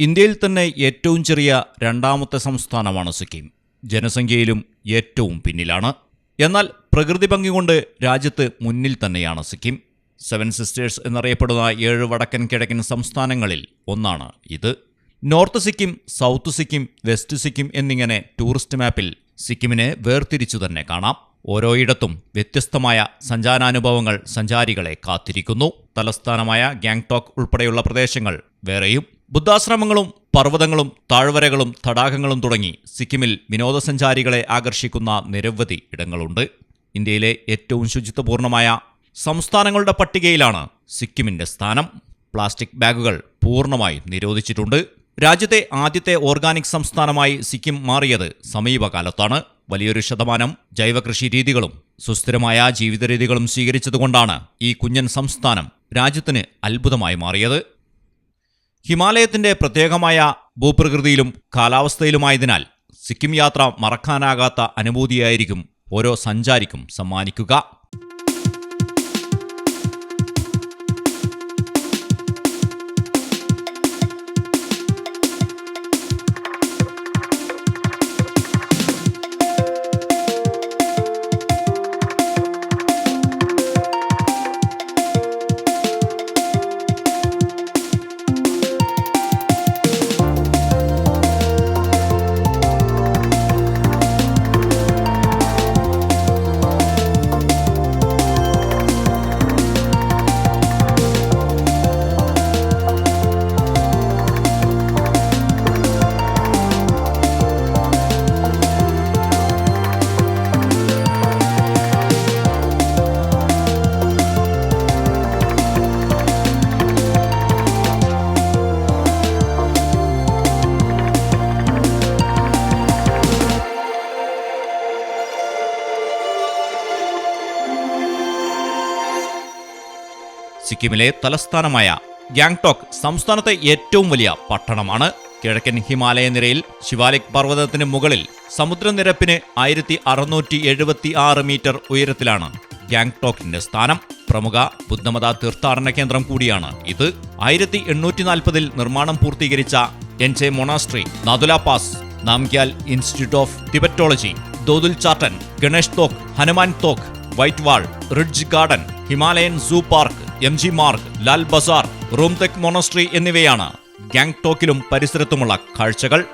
ഇന്ത്യയിൽ തന്നെ ഏറ്റവും ചെറിയ രണ്ടാമത്തെ സംസ്ഥാനമാണ് സിക്കിം. ജനസംഖ്യയിലും ഏറ്റവും പിന്നിലാണ്. എന്നാൽ പ്രകൃതി ഭംഗി കൊണ്ട് രാജ്യത്ത് മുന്നിൽ തന്നെയാണ് സിക്കിം. സെവൻ സിസ്റ്റേഴ്സ് എന്നറിയപ്പെടുന്ന ഏഴ് വടക്കൻ കിഴക്കൻ സംസ്ഥാനങ്ങളിൽ ഒന്നാണ് ഇത്. North Sikkim south Sikkim west Sikkim എന്നിങ്ങനെ ടൂറിസ്റ്റ് മാപ്പിൽ സിക്കിമിനെ വേർതിരിച്ചു തന്നെ കാണാം. ഓരോയിടത്തും വ്യത്യസ്തമായ സഞ്ചാരാനുഭവങ്ങൾ സഞ്ചാരികളെ കാത്തിരിക്കുന്നു. തലസ്ഥാനമായ ഗാങ്ടോക്ക് ഉൾപ്പെടെയുള്ള പ്രദേശങ്ങൾ വേറെയും ബുദ്ധാശ്രമങ്ങളും പർവതങ്ങളും താഴ്വരകളും തടാകങ്ങളും തുടങ്ങി സിക്കിമിൽ വിനോദസഞ്ചാരികളെ ആകർഷിക്കുന്ന നിരവധി ഇടങ്ങളുണ്ട്. ഇന്ത്യയിലെ ഏറ്റവും ശുചിത്വപൂർണമായ സംസ്ഥാനങ്ങളുടെ പട്ടികയിലാണ് സിക്കിമിന്റെ സ്ഥാനം. പ്ലാസ്റ്റിക് ബാഗുകൾ പൂർണമായും നിരോധിച്ചിട്ടുണ്ട്. രാജ്യത്തെ ആദ്യത്തെ ഓർഗാനിക് സംസ്ഥാനമായി സിക്കിം മാറിയത് സമീപകാലത്താണ്. വലിയൊരു ശതമാനം ജൈവകൃഷി രീതികളും സുസ്ഥിരമായ ജീവിത രീതികളും സ്വീകരിച്ചതുകൊണ്ടാണ് ഈ കുഞ്ഞൻ സംസ്ഥാനം രാജ്യത്തിന് അത്ഭുതമായി മാറിയത്. ഹിമാലയത്തിന്റെ പ്രത്യേകമായ ഭൂപ്രകൃതിയിലും കാലാവസ്ഥയിലുമായതിനാൽ സിക്കിം യാത്ര മറക്കാനാകാത്ത അനുഭൂതിയായിരിക്കും ഓരോ സഞ്ചാരിക്കും സമ്മാനിക്കുക. സിക്കിമിലെ തലസ്ഥാനമായ ഗാങ്ടോക്ക് സംസ്ഥാനത്തെ ഏറ്റവും വലിയ പട്ടണമാണ്. കിഴക്കൻ ഹിമാലയ നിരയിൽ ശിവാലിക് പർവതത്തിന് മുകളിൽ സമുദ്രനിരപ്പിന് ആയിരത്തി അറുന്നൂറ്റി എഴുപത്തി ആറ് മീറ്റർ ഉയരത്തിലാണ് ഗാങ്ടോക്കിന്റെ സ്ഥാനം. പ്രമുഖ ബുദ്ധമത തീർത്ഥാടന കേന്ദ്രം കൂടിയാണ് ഇത്. ആയിരത്തി എണ്ണൂറ്റി നാൽപ്പതിൽ നിർമ്മാണം പൂർത്തീകരിച്ച Enchey monastery Nathula pass Namgyal institute of Tibetology Dodrul Chorten Ganesh Tok Hanuman Tok white wall ridge garden Himalayan zoo park M G Marg Lal Bazaar Rumtek monastery എന്നിവയാണ് ഗാങ്ടോക്കിലും പരിസരത്തുമുള്ള കാഴ്ചകൾ.